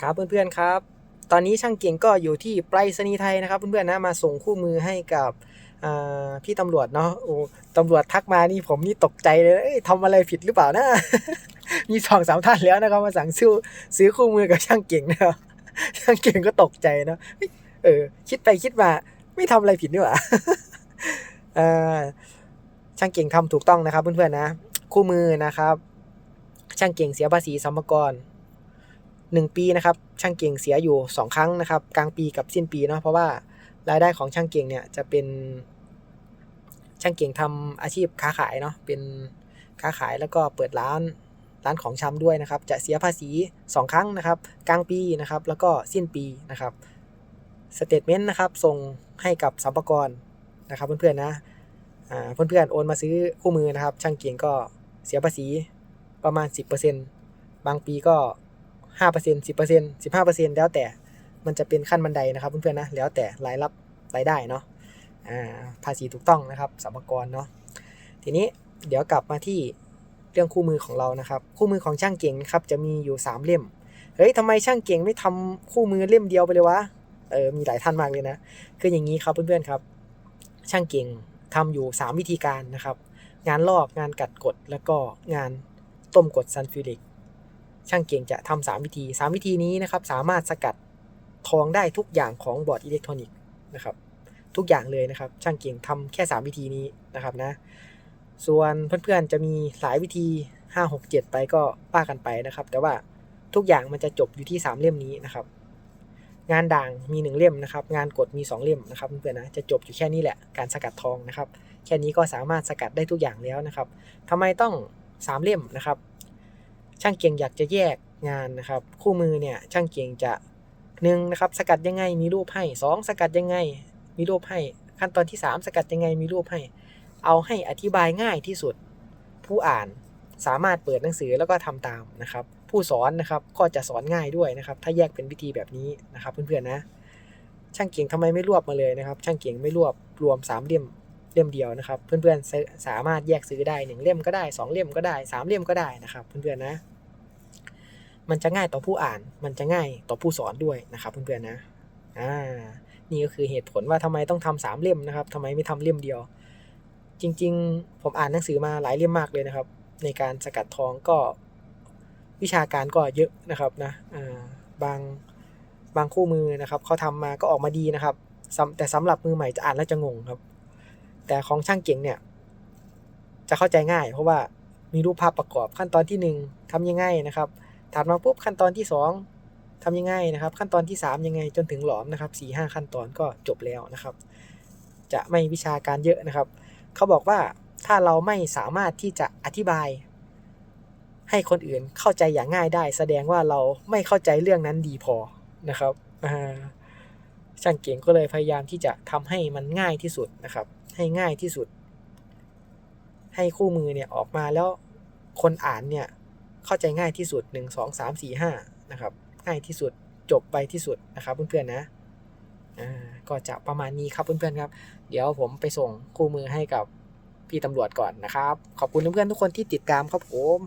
ครับเพื่อนๆครับ ตอนนี้ช่างเก่งก็อยู่ที่ไปรษณีย์ไทยนะครับ เพื่อนๆนะมาส่งคู่มือให้กับพี่ตำรวจเนาะโอ้ตำรวจทักมานี่ผมนี่ตกใจเลยเอ้ยทำอะไรผิดหรือเปล่านะมีสองสามท่านแล้วนะครับมาสั่งซื้อซื้อคู่มือกับช่างเก่งนะครับช่างเก่งก็ตกใจเนาะเออคิดไปคิดมาไม่ทำอะไรผิดนี่หว่าอ่าช่างเก่งทำถูกต้องนะครับเพื่อนๆนะ คู่มือนะครับ ช่างเก่งเสียภาษีสัมภาระ หนึ่งปีนะครับช่างเก่งเสียอยู่สองครั้งนะครับกลางปีกับสิ้นปีเนาะเพราะว่ารายได้ของช่างเก่งเนี่ยจะเป็น ช่างเก่งทำอาชีพค้าขายเนาะเป็นค้าขายแล้วก็เปิดร้านร้านของชำด้วยนะครับ จะเสียภาษี 2 ครั้งนะครับ กลางปีนะครับ แล้วก็สิ้นปีนะครับสเตทเมนต์นะครับส่งให้กับสัมภาระนะครับ เพื่อนๆนะอ่าเพื่อนๆโอนมาซื้อคู่มือนะครับ ช่างเก่งก็เสียภาษีประมาณ 10%บางปีก็ 5% 10% 15%แล้วแต่มันจะเป็นขั้นบันไดนะครับเพื่อนๆนะแล้วแต่รายรับรายได้เนาะอ่าภาษีถูกต้องนะครับสัมภาระเนาะทีนี้เดี๋ยวกลับมาที่เรื่องคู่มือของเรานะครับ คู่มือของช่างเก่งนะครับจะมีอยู่ 3 เล่มเฮ้ยทำไมช่างเก่งไม่ทำคู่มือเล่มเดียวไปเลยวะเออมีหลายท่านมากเลยนะคืออย่างนี้ครับเพื่อนๆครับ ช่างเก่งทำอยู่ 3 วิธีการนะครับ งานลอกงานกัดกดแล้วก็งานต้มกดซัลฟิวริก ช่างเก่งจะทำสามวิธี 3 วิธีนี้นะครับ สามารถสกัดทองได้ทุกอย่างของบอร์ดอิเล็กทรอนิกส์นะครับ ทุกอย่างเลยนะครับ ช่างเก่งทำแค่ 3 วิธีนี้นะครับนะ ส่วนเพื่อนๆจะมีหลายวิธี 5 6 7 ไปก็ป้ากันไปนะครับ แต่ว่าทุกอย่างมันจะจบอยู่ที่ 3 เล่มนี้นะครับ งานด่างมี 1 เล่มนะครับ งานกดมี 2 เล่มนะครับเพื่อนๆนะจะจบอยู่แค่นี้แหละการสกัดทองนะครับ แค่นี้ก็สามารถสกัดได้ทุกอย่างแล้วนะครับทำไมต้อง 3 เล่มนะครับ ช่างเก่งอยากจะแยกงานนะครับ คู่มือเนี่ยช่างเก่งจะหนึ่งนะครับสกัดยังไงมีรูปให้สองสกัดยังไงมีรูปให้ ขั้นตอนที่ 3 สกัดยังไงมีรูปให้ เอาให้อธิบายง่ายที่สุด ผู้อ่านสามารถเปิดหนังสือแล้วก็ทำตามนะครับ ผู้สอนนะครับก็จะสอนง่ายด้วยนะครับ ถ้าแยกเป็นวิธีแบบนี้นะครับเพื่อนๆนะ ช่างเก่งทำไมไม่รวบมาเลยนะครับ ช่างเก่งไม่รวบรวม3เล่ม เล่มเดียวนะครับ เพื่อนๆสสามารถแยกซื้อได้1เล่มก็ได้2เล่มก็ได้3เล่มก็ได้นะครับ เพื่อนๆนะ มันจะง่ายต่อผู้อ่าน มันจะง่ายต่อผู้สอนด้วยนะครับ เพื่อนๆนะอ่านี่ก็คือเหตุผลว่าทำไมต้องทำสามเล่มนะครับทำไมไม่ทำเล่มเดียว จริง ๆ ผมอ่านหนังสือมาหลายเล่มมากเลยนะครับ ในการสกัดทองก็วิชาการก็เยอะนะครับนะบางบางคู่มือนะครับเขาทำมาก็ออกมาดีนะครับแต่สำหรับมือใหม่จะอ่านแล้วจะงงครับ แต่ของช่างเก่งเนี่ย จะเข้าใจง่าย เพราะว่ามีรูปภาพประกอบขั้นตอนที่หนึ่งทำยังไงนะครับถัดมาปุ๊บขั้นตอนที่สองทำยังไงนะครับ ขั้นตอนที่สามยังไงจนถึงหลอมนะครับสี่ห้าขั้นตอนก็จบแล้วนะครับ จะไม่วิชาการเยอะนะครับ เขาบอกว่าถ้าเราไม่สามารถที่จะอธิบาย ให้คนอื่นเข้าใจอย่างง่ายได้ แสดงว่าเราไม่เข้าใจเรื่องนั้นดีพอนะครับอ่า ช่างเก่งก็เลยพยายามที่จะทำให้มันง่ายที่สุดนะครับ ให้ง่ายที่สุด ให้คู่มือเนี่ยออกมาแล้วคนอ่านเนี่ยเข้าใจง่ายที่สุด 1 2 3 4 5นะครับง่ายที่สุดจบไปที่สุดนะครับเพื่อนๆนะก็จะประมาณนี้ครับเพื่อนๆครับ เดี๋ยวผมไปส่งคู่มือให้กับพี่ตำรวจก่อนนะครับ ขอบคุณเพื่อนๆทุกคนที่ติดตามครับผม